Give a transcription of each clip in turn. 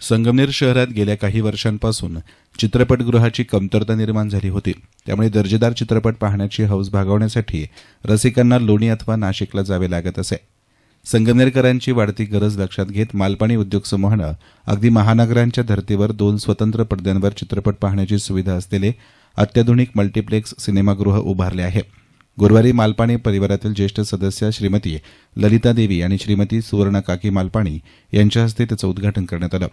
संगमनेर शहरात गेल्या काही वर्षांपासून चित्रपटगृहाची कमतरता निर्माण झाली होती. त्यामुळे दर्जेदार चित्रपट पाहण्याची हौस भागवण्यासाठी रसिकांना लोणी अथवा नाशिकला जावे लागत असे. संगमनेरकरांची वाढती गरज लक्षात घेत मालपाणी उद्योग समूहानं अगदी महानगरांच्या धर्तीवर दोन स्वतंत्र पडद्यांवर चित्रपट पाहण्याची सुविधा असलेले अत्याधुनिक मल्टिप्लेक्स सिनेमागृह उभारले आहे. गुरुवारी मालपाणी परिवारातील ज्येष्ठ सदस्य श्रीमती ललिता देवी आणि श्रीमती सुवर्णकाकी मालपाणी यांच्या हस्ते त्याचं उद्घाटन करण्यात आलं.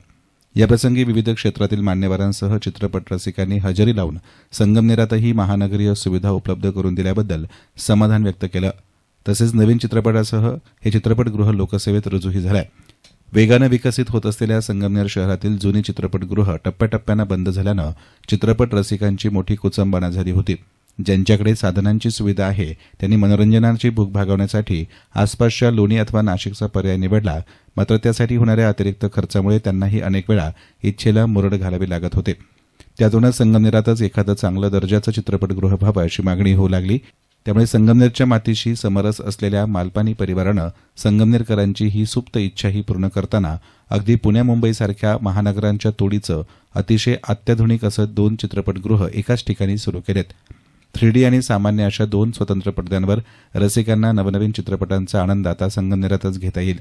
याप्रसंगी विविध क्षेत्रातील मान्यवरांसह चित्रपट रसिकांनी हजेरी लावून संगमनेरातही महानगरीय सुविधा उपलब्ध करून दिल्याबद्दल समाधान व्यक्त केलं. तसेच नवीन चित्रपटासह हे चित्रपटगृह लोकसेवेत रुजूही झालंय. वेगानं विकसित होत असलेल्या संगमनेर शहरातील जुनी चित्रपटगृह टप्प्याटप्प्यानं बंद झाल्यानं चित्रपट रसिकांची मोठी कुचंबना झाली होती. ज्यांच्याकडे साधनांची सुविधा आहे त्यांनी मनोरंजनाची भूक भागवण्यासाठी आसपासच्या लोणी अथवा नाशिकचा पर्याय निवडला. मात्र त्यासाठी होणाऱ्या अतिरिक्त खर्चामुळे त्यांनाही अनेक वेळा इच्छेला मुरड घालावी लागत होते. त्यातूनच संगमनेरातच एखादं चांगलं दर्जाचं चित्रपटगृह व्हावं अशी मागणी होऊ लागली. त्यामुळे संगमनेरच्या मातीशी समरस असलेल्या मालपानी परिवारानं संगमनेरकरांची ही सुप्त इच्छाही पूर्ण करताना अगदी पुण्या मुंबईसारख्या महानगरांच्या तोडीचं अतिशय अत्याधुनिक असं दोन चित्रपटगृह एकाच ठिकाणी सुरू केलेत. थ्री डी आणि सामान्य अशा दोन स्वतंत्र पडद्यांवर रसिकांना नवनवीन चित्रपटांचा आनंद आता संगमनेरातच घेता येईल.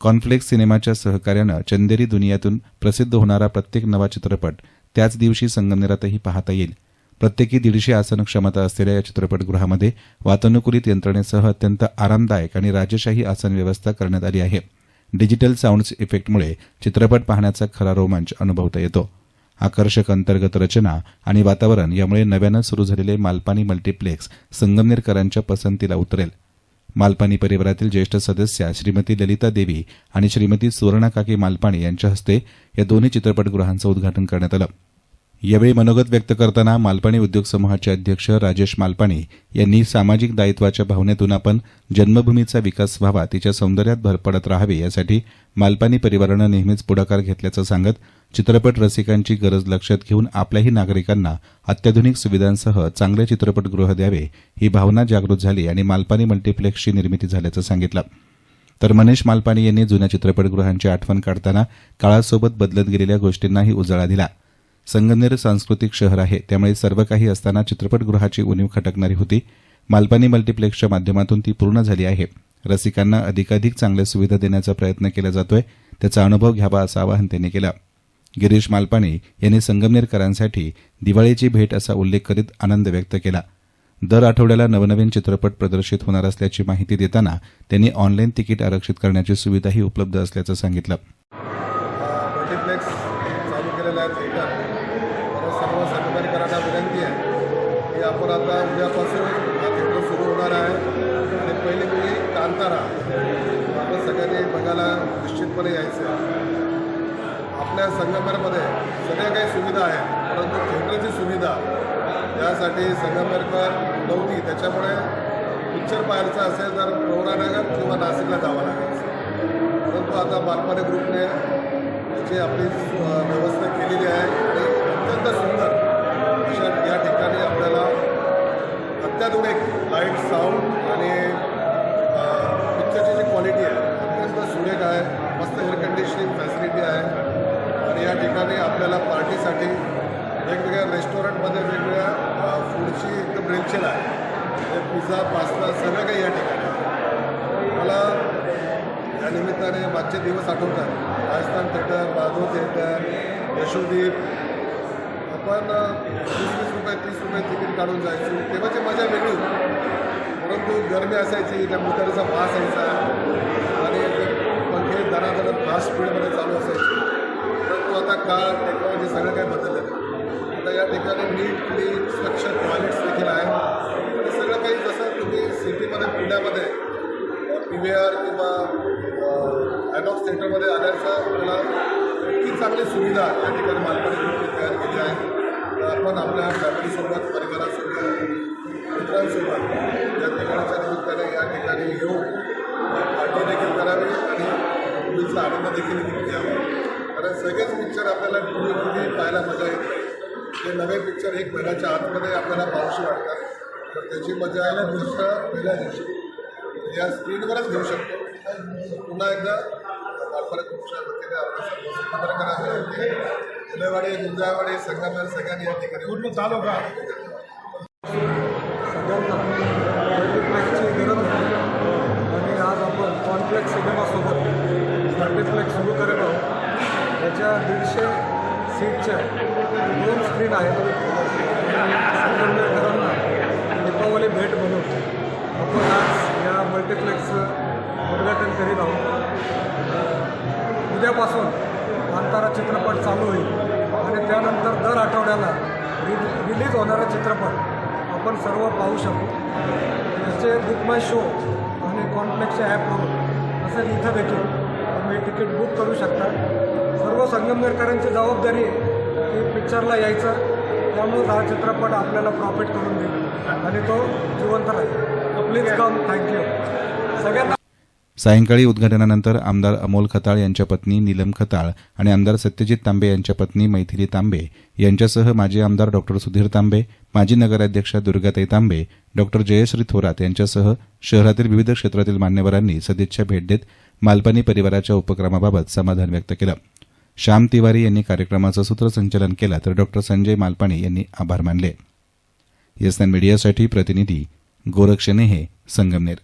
कॉन्फ्लेक्स सिनेमाच्या सहकार्यानं चंदेरी दुनियातून प्रसिद्ध होणारा प्रत्येक नवा चित्रपट त्याच दिवशी संगमनेरातही पाहता येईल. प्रत्येकी दीडशे आसन क्षमता असलेल्या या चित्रपटगृहामध्ये वातानुकूलित यंत्रणेसह अत्यंत आरामदायक आणि राजशाही आसन व्यवस्था करण्यात आली आहे. डिजिटल साऊंड्स इफेक्टमुळे चित्रपट पाहण्याचा खरा रोमांच अनुभवता येतो. आकर्षक अंतर्गत रचना आणि वातावरण यामुळे नव्यानं सुरू झालेले मालपानी मल्टिप्लेक्स संगमनेरकरांच्या पसंतीला उतरेल. मालपानी परिवारातील ज्येष्ठ सदस्या श्रीमती ललिता देवी आणि श्रीमती सुवर्णाकाकी मालपाणी यांच्या हस्ते या दोन्ही चित्रपटगृहांचं उद्घाटन करण्यात आलं. यावेळी मनोगत व्यक्त करताना मालपाणी उद्योग समूहाचे अध्यक्ष राजेश मालपाणी यांनी सामाजिक दायित्वाच्या भावनेतून आपण जन्मभूमीचा विकास व्हावा तिच्या सौंदर्यात भर पडत राहावे यासाठी मालपाणी परिवारानं नेहमीच पुढाकार घेतल्याचं सांगत चित्रपट रसिकांची गरज लक्षात घेऊन आपल्याही नागरिकांना अत्याधुनिक सुविधांसह चांगले चित्रपटगृह द्यावे ही भावना जागृत झाली आणि मालपानी मल्टिप्लेक्सची निर्मिती झाल्याचं सांगितलं. तर मनीष मालपानी यांनी जुन्या चित्रपटगृहांची आठवण काढताना काळासोबत बदलत गेलेल्या गोष्टींनाही उजाळा दिला. संगमनेर सांस्कृतिक शहर आहे त्यामुळे सर्व काही असताना चित्रपटगृहाची उणीव खटकणारी होती. मालपानी मल्टिप्लेक्सच्या माध्यमातून ती पूर्ण झाली आहे. रसिकांना अधिकाधिक चांगल्या सुविधा देण्याचा प्रयत्न केला जातोय त्याचा अनुभव घ्यावा असं आवाहन त्यांनी केलं. गिरीश मालपाणी यांनी संगमनेरकरांसाठी दिवाळीची भेट असा उल्लेख करीत आनंद व्यक्त केला. दर आठवड्याला नवनवीन चित्रपट प्रदर्शित होणार असल्याची माहिती देताना त्यांनी ऑनलाईन तिकीट आरक्षित करण्याची सुविधाही उपलब्ध असल्याचं सांगितलं. आपण आता उद्यापासून हा सुरू होणार आहे. आणि पहिली मुली कांतारा आपण सगळ्यांनी बघायला निश्चितपणे यायचं आहे. आपल्या संगमेरमध्ये सगळ्या काही सुविधा आहेत परंतु थिएटरची सुविधा यासाठी संगमेरकर नव्हती त्याच्यामुळे पिक्चर पाहायचं असेल तर प्रवरानगर किंवा नाशिकला जावं लागायचं परंतु आता बालपाडी ग्रुपने याची आपली व्यवस्था केलेली आहे. आणि अत्यंत सुंदर अशा या ठिकाणी आपल्याला अत्याधुनिक लाइट साऊंड आणि पिक्चरची जी क्वालिटी आहे अत्यंत सुरेख आहे. मस्त एअर कंडिशनिंग फॅसिलिटी आहे. आणि या ठिकाणी आपल्याला पार्टीसाठी वेगवेगळ्या रेस्टॉरंटमध्ये वेगवेगळ्या फूडची एकदम रेलचेल आहे. म्हणजे पिझ्झा पास्ता सगळं काही या ठिकाणी मला या निमित्ताने मागचे दिवस आठवतात. Rajasthan theatre Madhav theatre Yashodeep. आपण वीस वीस रुपये तीस रुपये तिकीट काढून जायचो. तेव्हाची मजा वेगळी परंतु गरमी असायची त्या मुतारीचा वास यायचा. आणि पंखे दरादरात फास्ट स्पीडमध्ये चालू असायचे. काळ टेक्नॉलॉजी सगळं काही बदललं आहे आता या ठिकाणी नीट क्लीन स्वच्छ टॉयलेट्स देखील आहे. हे सगळं काही जसं तुम्ही सिटीमध्ये पुण्यामध्ये पी व्ही आर किंवा आयनॉक्स सेंटरमध्ये आल्याचा आपल्याला इतकी चांगली सुविधा या ठिकाणी मालकाने तयार केली आहे. आपण आपल्या फॅमिलीसोबत परिवारासोबत मित्रांसोबत या ठिकाणच्या निमित्ताने या ठिकाणी येऊन पार्टी देखील करावी आणि मुलीचा आनंद देखील सगळेच पिक्चर आपल्याला टी पाहायला मजा येते. ते नवे पिक्चर एक महिन्याच्या आतमध्ये आपल्याला पाहूशी वाटतात. तर त्याची मजा यायला दुसरं पहिल्या दिवशी. या स्क्रीनवरच घेऊ शकतो. पुन्हा एकदा पक्षाच्या वतीने आपल्या सर्व वतीने फुलेवाडी गुंजाळवाडी संगमेर सगळ्यांनी या ठिकाणी पूर्ण चालू का सगळ्यांना मल्टिप्लेक्सची गरज होती आणि आज आपण कॉम्प्लेक्स सिनेमासोबत मल्टिप्लेक्स सुरू करत आहोत याच्या दीडशे सीटच्या दोन स्क्रीन आहेत. दीपावली भेट म्हणून आपण आज या मल्टिप्लेक्सचं उद्घाटन करीत आहोत. उद्यापासून अंतारा चित्रपट चालू होईल आणि त्यानंतर दर आठवड्याला रि रिलीज होणारा चित्रपट आपण सर्व पाहू शकू. याचे बुक माय शो आणि कॉम्प्लेक्सच्या ॲपवरून असेल इथं देखील तुम्ही तिकीट बुक करू शकता. सर्व संगमनेरकरांची जबाबदारी आहे की पिक्चरला यायचं. त्यामुळे हा चित्रपट आपल्याला प्रॉफिट करून देईल. आणि तो जिवंत राहील. प्लीज कम थँक्यू सगळ्यांना सायंकाळी उद्घाटनानंतर आमदार अमोल खताळ यांच्या पत्नी नीलम खताळ आणि आमदार सत्यजित तांबे यांच्या पत्नी मैथिली तांबे यांच्यासह माजी आमदार डॉक्टर सुधीर तांबे माजी नगराध्यक्षा दुर्गाताई तांबे डॉक्टर जयश्री थोरात यांच्यासह शहरातील विविध क्षेत्रातील मान्यवरांनी सदिच्छा भेट देत मालपानी परिवाराच्या उपक्रमाबाबत समाधान व्यक्त केलं. श्याम तिवारी यांनी कार्यक्रमाचं सूत्रसंचलन केलं तर डॉक्टर संजय मालपाणी यांनी आभार मानले. येसनान मीडियासाठी प्रतिनिधी गोरक्षनेहे संगमनेर.